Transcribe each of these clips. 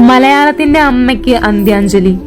മലയാളത്തിന്റെ അമ്മയ്ക്ക് അന്ത്യാഞ്ജലി.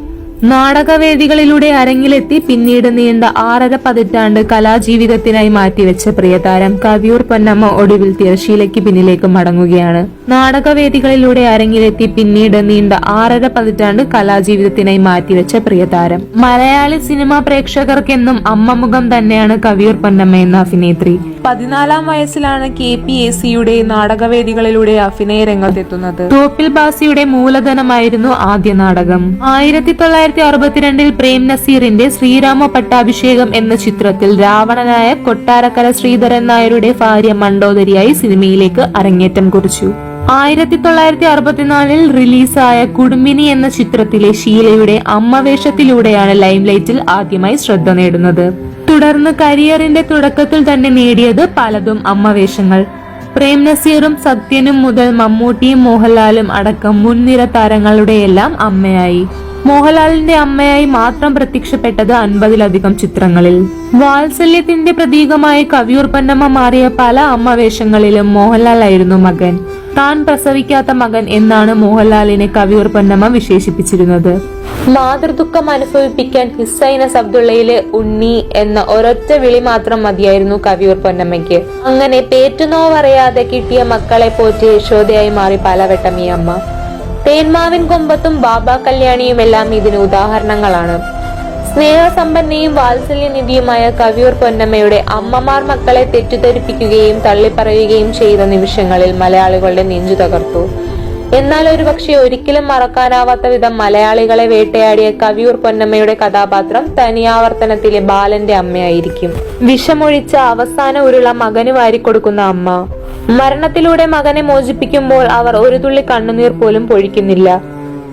നാടകവേദികളിലൂടെ അരങ്ങിലെത്തി പിന്നീട് നീണ്ട ആറര പതിറ്റാണ്ട് കലാജീവിതത്തിനായി മാറ്റിവെച്ച പ്രിയതാരം കവിയൂർ പൊന്നമ്മ ഒടുവിൽ തിരശീലയ്ക്ക് പിന്നിലേക്ക് മടങ്ങുകയാണ്. നാടകവേദികളിലൂടെ അരങ്ങിലെത്തി പിന്നീട് നീണ്ട ആറര പതിറ്റാണ്ട് കലാജീവിതത്തിനായി മാറ്റിവെച്ച പ്രിയതാരം. മലയാളി സിനിമാ പ്രേക്ഷകർക്കെന്നും അമ്മമുഖം തന്നെയാണ് കവിയൂർ പൊന്നമ്മ എന്ന അഭിനേത്രി. പതിനാലാം വയസ്സിലാണ് കെ പി എ സിയുടെ നാടകവേദികളിലൂടെ അഭിനയ രംഗത്തെത്തുന്നത് തോപ്പിൽ ബാസിയുടെ മൂലധനമായിരുന്നു ആദ്യ നാടകം. ആയിരത്തി തൊള്ളായിരത്തി അറുപത്തിരണ്ടിൽ പ്രേം നസീറിന്റെ ശ്രീരാമ പട്ടാഭിഷേകം എന്ന ചിത്രത്തിൽ രാവണനായ കൊട്ടാരക്കര ശ്രീധരൻ നായരുടെ ഭാര്യ മണ്ടോദരിയായി സിനിമയിലേക്ക് അരങ്ങേറ്റം കുറിച്ചു. ആയിരത്തി തൊള്ളായിരത്തി അറുപത്തിനാലിൽ റിലീസായ കുടുംബിനി എന്ന ചിത്രത്തിലെ ഷീലയുടെ അമ്മ അമ്മവേഷത്തിലൂടെയാണ് ലൈംലൈറ്റിൽ ആദ്യമായി ശ്രദ്ധ നേടുന്നത്. തുടർന്ന് കരിയറിന്റെ തുടക്കത്തിൽ തന്നെ നേടിയത് പലതും അമ്മ വേഷങ്ങൾ. പ്രേം നസീറും സത്യനും മുതൽ മമ്മൂട്ടിയും മോഹൻലാലും അടക്കം മുൻനിര താരങ്ങളുടെയെല്ലാം അമ്മയായി. മോഹൻലാലിന്റെ അമ്മയായി മാത്രം പ്രത്യക്ഷപ്പെട്ടത് അൻപതിലധികം ചിത്രങ്ങളിൽ. വാത്സല്യത്തിന്റെ പ്രതീകമായി കവിയൂർ പൊന്നമ്മ മാറിയ പല അമ്മവേഷങ്ങളിലും മോഹൻലാൽ ആയിരുന്നു മകൻ. താൻ പ്രസവിക്കാത്ത മകൻ എന്നാണ് മോഹൻലാലിനെ കവിയൂർപ്പന്നമ്മ വിശേഷിപ്പിച്ചിരുന്നത്. മാതൃദുഃഖം അനുഭവിപ്പിക്കാൻ ഹിസൈനസ് അബ്ദുള്ളയിലെ ഉണ്ണി എന്ന ഒരൊറ്റ വിളി മാത്രം മതിയായിരുന്നു കവിയൂർ പൊന്നമ്മയ്ക്ക് അങ്ങനെ പേറ്റുനോവറിയാതെ കിട്ടിയ മക്കളെ പോറ്റി യശോദയായി മാറി പലവട്ടം ഈ അമ്മ. തേന്മാവിൻ കൊമ്പത്തും ബാബ കല്യാണിയും എല്ലാം ഇതിന് ഉദാഹരണങ്ങളാണ്. സ്നേഹസമ്പന്നയും വാത്സല്യനിധിയുമായ കവിയൂർ പൊന്നമ്മയുടെ അമ്മമാർ മക്കളെ തെറ്റിദ്ധരിപ്പിക്കുകയും തള്ളിപ്പറയുകയും ചെയ്ത നിമിഷങ്ങളിൽ മലയാളികളുടെ നെഞ്ചു തകർത്തു. എന്നാൽ ഒരുപക്ഷെ ഒരിക്കലും മറക്കാനാവാത്ത വിധം മലയാളികളെ വേട്ടയാടിയ കവിയൂർ പൊന്നമ്മയുടെ കഥാപാത്രം തനിയാവർത്തനത്തിലെ ബാലന്റെ അമ്മയായിരിക്കും. വിഷമൊഴിച്ച അവസാന ഉരുള മകന് വാരിക്കൊടുക്കുന്ന അമ്മ. മരണത്തിലൂടെ മകനെ മോചിപ്പിക്കുമ്പോൾ അവർ ഒരു തുള്ളി കണ്ണുനീർ പോലും പൊഴിക്കുന്നില്ല.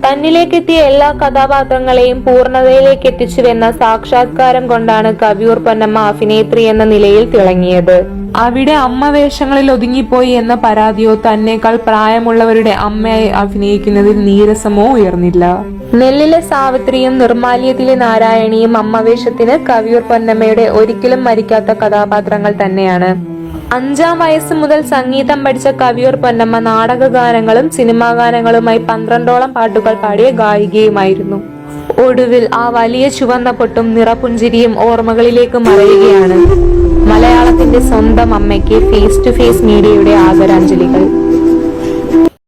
തന്നിലേക്കെത്തിയ എല്ലാ കഥാപാത്രങ്ങളെയും പൂർണതയിലേക്ക് എത്തിച്ചുവെന്ന സാക്ഷാത്കാരം കൊണ്ടാണ് കവിയൂർ പൊന്നമ്മ അഭിനേത്രി എന്ന നിലയിൽ തിളങ്ങിയത്. അവിടെ അമ്മ വേഷങ്ങളിൽ ഒതുങ്ങിപ്പോയി എന്ന പരാതിയോ തന്നേക്കാൾ പ്രായമുള്ളവരുടെ അമ്മയായി അഭിനയിക്കുന്നതിൽ നീരസമോ ഉയർന്നില്ല. നെല്ലിലെ സാവിത്രിയും നിർമാല്യത്തിലെ നാരായണിയും അമ്മവേഷത്തിന് കവിയൂർ പൊന്നമ്മയുടെ ഒരിക്കലും മരിക്കാത്ത കഥാപാത്രങ്ങൾ തന്നെയാണ്. അഞ്ചാം വയസ്സ് മുതൽ സംഗീതം പഠിച്ച കവിയൂർ പൊന്നമ്മ നാടകഗാനങ്ങളും സിനിമാ ഗാനങ്ങളുമായി പന്ത്രണ്ടോളം പാട്ടുകൾ പാടിയ ഗായികയുമായിരുന്നു. ഒടുവിൽ ആ വലിയ ചുവന്ന പൊട്ടും നിറപുഞ്ചിരിയും ഓർമ്മകളിലേക്ക് മറയുകയാണ്. മലയാളത്തിന്റെ സ്വന്തം അമ്മയ്ക്ക് ഫേസ് ടു ഫേസ് മീഡിയയുടെ ആദരാഞ്ജലികൾ.